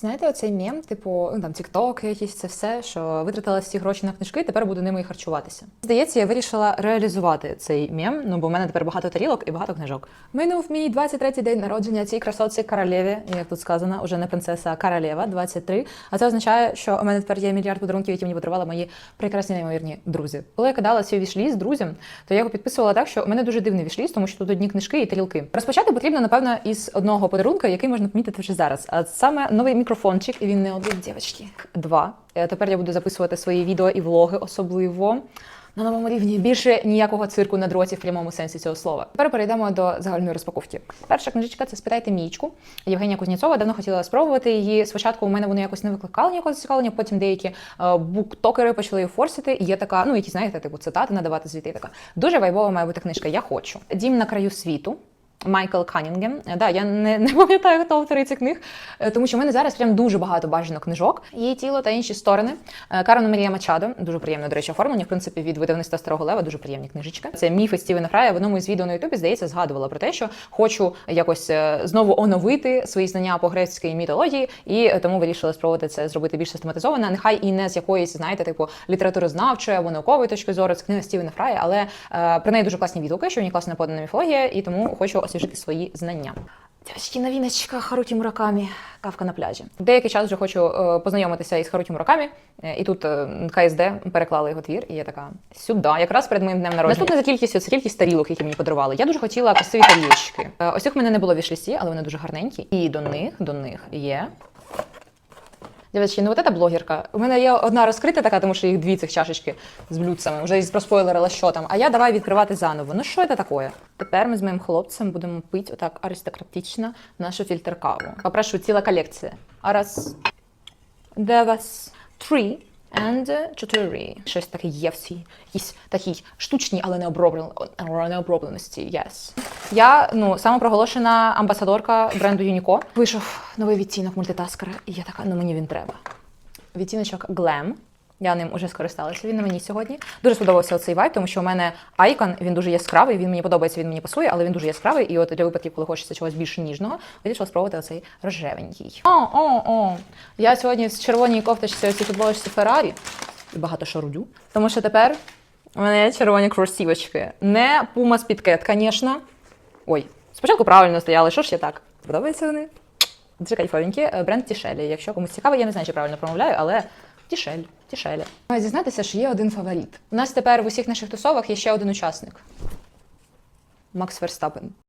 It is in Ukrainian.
Знаєте, оцей мем, типу, ну там TikTok якісь, це все, що витратила всі гроші на книжки, тепер буду ними і харчуватися. Здається, я вирішила реалізувати цей мем, ну бо в мене тепер багато тарілок і багато книжок. Минув мій 23-й день народження цій красоці королеві, як тут сказано, уже не принцеса, а королева, 23. А це означає, що у мене тепер є мільярд подарунків, які мені подарували мої прекрасні неймовірні друзі. Коли я кидала свій вішліст друзям, то я його підписувала так, що у мене дуже дивний вішліст, тому що тут одні книжки і тарілки. Розпочати потрібно, напевно, із одного подарунка, який можна помітити вже зараз. А саме новий мікрофончик, і він не один, дівчатки. Два. Е, Тепер я буду записувати свої відео і влоги особливо. На новому рівні більше ніякого цирку на дроті в прямому сенсі цього слова. Тепер перейдемо до загальної розпаковки. Перша книжечка це спитайте мічку. Євгенія Кузнєцова давно хотіла спробувати її. Спочатку у мене вони якось не викликали ніякого зацікавлення, потім деякі е, буктокери почали її форсити. І є така, ну які знаєте, типу цитати надавати звідти. Така дуже вайбова має бути книжка. Я хочу. Дім на краю світу. Майкл Канінгем. Да, я не, не пам'ятаю, хто автори цих книг, е, тому що в мене зараз прям дуже багато бажано книжок. Її тіло та інші сторони. Е, Карена Марія Мачадо, дуже приємне, до речі, оформлення. В принципі, від видавництва Старого Лева дуже приємні книжечки. Це міфи Стівена Фрая. В одному із відео на Ютубі, здається, згадувала про те, що хочу якось е, знову оновити свої знання по грецькій мітології, і тому вирішила спробувати це зробити більш систематизовано. Нехай і не з якоїсь, знаєте, типу літературознавчої або наукової точки зору, це книга Стівена Фрая, але е, про неї дуже класні відгуки, що в ній класно подана міфологія, і тому хочу освіжити свої знання. Дівчатки, новіночка Харуті Муракамі, кавка на пляжі. Деякий час вже хочу е, познайомитися із Харуті Муракамі, е, і тут е, КСД переклали його твір, і я така сюди, якраз перед моїм днем народження. Наступне за кількістю це кількість тарілок, які мені подарували. Я дуже хотіла красиві тарілочки. Ось їх в мене не було в вішлісі, але вони дуже гарненькі. І до них, до них є Дівчатки, ну от ця блогерка. У мене є одна розкрита така, тому що їх дві цих чашечки з блюдцями. Вже проспойлерила, що там. А я давай відкривати заново. Ну що це таке? Тепер ми з моїм хлопцем будемо пити отак аристократично нашу фільтр каву. Попрошу, ціла колекція. А раз, де вас три. And чотири. Щось таке є в цій такій штучній, але не необробленості. обробленості. Yes. Я ну самопроголошена амбасадорка бренду Юніко. Вийшов новий відтінок мультитаскера, і я така, ну мені він треба. Відтіночок Glam. Я ним уже скористалася. Він на мені сьогодні. Дуже сподобався цей вайб, тому що у мене айкон, він дуже яскравий, він мені подобається, він мені пасує, але він дуже яскравий. І от для випадків, коли хочеться чогось більш ніжного, вирішила спробувати оцей рожевенький. О, о, о. Я сьогодні в червоній кофточці оцій футболочці Феррарі і багато шарудю. Тому що тепер у мене є червоні кросівочки. Не пума з підкет, звісно. Ой, спочатку правильно стояли, що ж я так? Подобаються вони? Дуже кайфовенькі. Е, Бренд Тішелі. Якщо комусь цікаво, я не знаю, чи правильно промовляю, але Тішель, Тішеля. Маю зізнатися, що є один фаворит. У нас тепер в усіх наших тусовах є ще один учасник. Макс Верстапен.